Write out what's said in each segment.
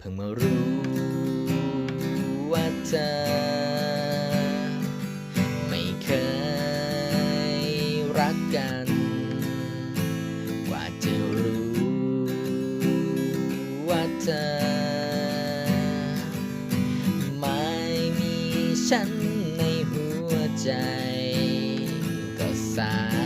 เพิ่งมารู้ว่าเธอไม่เคยรักกัน กว่าจะรู้ว่าเธอไม่มีฉันในหัวใจก็สาย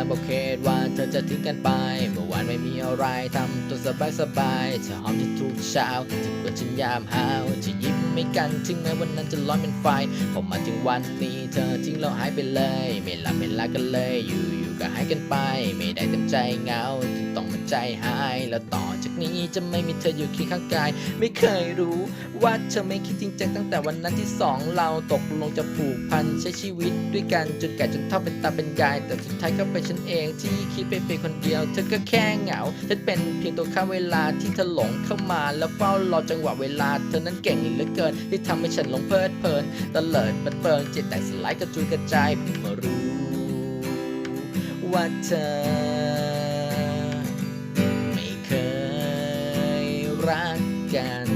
ก็ไม่มีลาบอกเคดว่าเธอจะทิ้งกันไป เมื่อวานไม่มีอะไรทำตัวสบายสบายเธอหอมที่ทุกเช้าถึงวันฉันยามหาวจะยิ้มไม่กันถึงแม้วันนั้นจะร้อนเป็นไฟพอมาถึงวันนี้เธอทิ้งเราหายไปเลย ไม่หลับไม่ลากันเลยอยู่ ก็หายกันไป ไม่ได้เต็มใจเหงาจึงต้องมาใจหาย แล้วต่อจากนี้จะไม่มีเธออยู่เคียงข้างกาย ไม่เคยรู้ว่าเธอไม่คิดจริงจังตั้งแต่วันนั้นที่สองเราตกลงจะผูกพันใช้ชีวิตด้วยกันจนแก่จนเท่าเป็นตาเป็นยาย แต่สุดท้ายก็เป็นฉันเองที่คิดไปเป็นคนเดียว เธอก็แค่เหงาฉันเป็นเพียงตัวข้าเวลาที่เธอหลงเข้ามาแล้วเฝ้ารอจังหวะเวลา เธอนั้นเก่งเหลือเกินที่ทำให้ฉันหลงเพลิดเพลินตะเลิดเปิดเปิงจิตแตกสลายกระจุยกระจายเพิ่งมารู้ ว่าเธอ ไม่เคยรักกัน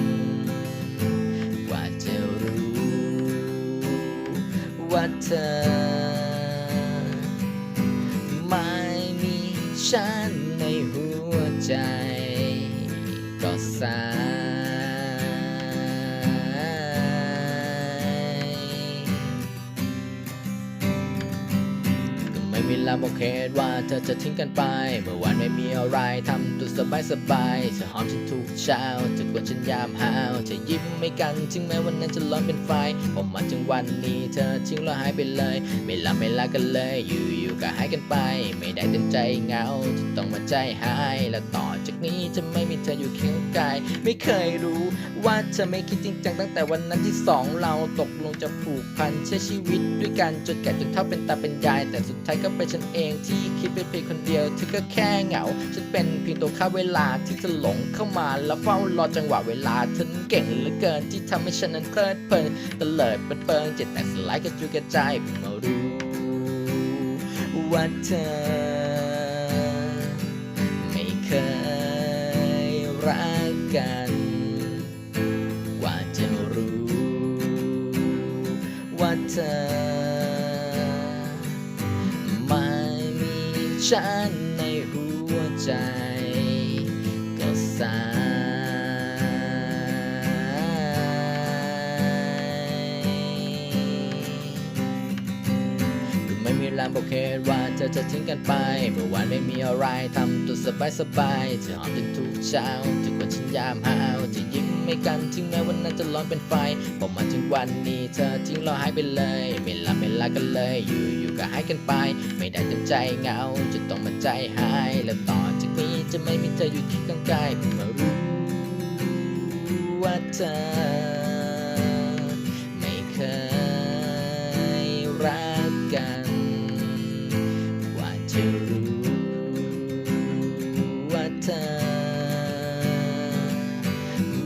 กว่าจะรู้ ว่าเธอ ไม่มีฉันในหัวใจ ก็สาย มีลาบอกเหตุว่าเธอจะทิ้งกันไป เมื่อวานไม่มีอะไรทำตัวสบายสบายเธอหอมฉันทุกเช้าจะกวนฉันยามหาวเธอยิ้มไม่กันถึงแม้วันนั้นจะร้อนเป็นไฟพอมาถึงวันนี้เธอทิ้งเราหายไปเลย ไม่ลาไม่ลากันเลย อยู่อยู่ก็หายกันไป ไม่ได้เต็มใจเหงาจะต้องมาใจหาย และต่อจากนี้จะไม่มีเธออยู่เคียงกาย ไม่เคยรู้ว่าเธอไม่คิดจริงจังตั้งแต่วันนั้นที่สองเราตกลงจะผูกพันใช้ชีวิตด้วยกันจนแก่จนเท่าเป็นตาเป็นยาย แต่สุดท้ายก็เป็นฉันเองที่คิดไปเพียงคนเดียวเธอก็แค่เหงา ฉันเป็นเพียงตัวค่าเวลาที่จะหลงเข้ามาแล้วเฝ้ารอจังหวะเวลาเธอนั้นเก่งเหลือเกินที่ทำให้ฉันนั้นเพลิดเพลินตะเลิดเปิดเปิงจิตแตกสลายกระจุยกระจายเพิ่งมารู้ว่าเธอไม่เคยรักกันกว่าจะรู้ว่าเธอ ฉันในหัวใจ ก็สายก็ไม่มีแรงบอกเหตุว่าเธอจะทิ้งกันไป เมื่อวานไม่มีอะไรทำตัวสบายสบายเธอหอมจนทุกเช้าทุกวันฉันยามหาวจะยิ้มไม่กันถึงแม้วันนั้นจะร้อนเป็นไฟพอมาถึงวันนี้เธอทิ้งเราหายไปเลย ไม่ลาไม่ลากันเลยอยู่ ก็หายกันไป ไม่ได้เต็มใจเหงาจะต้องมาใจหาย และต่อจากนี้จะไม่มีเธออยู่เคียงข้างกายเพิ่งมารู้ว่าเธอไม่เคยรักกันกว่าจะรู้ว่าเธอ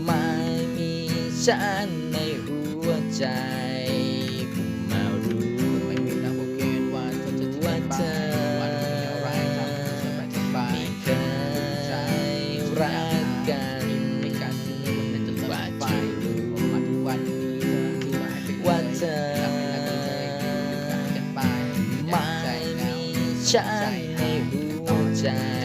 ไม่มีฉันในหัวใจ อยู่กัน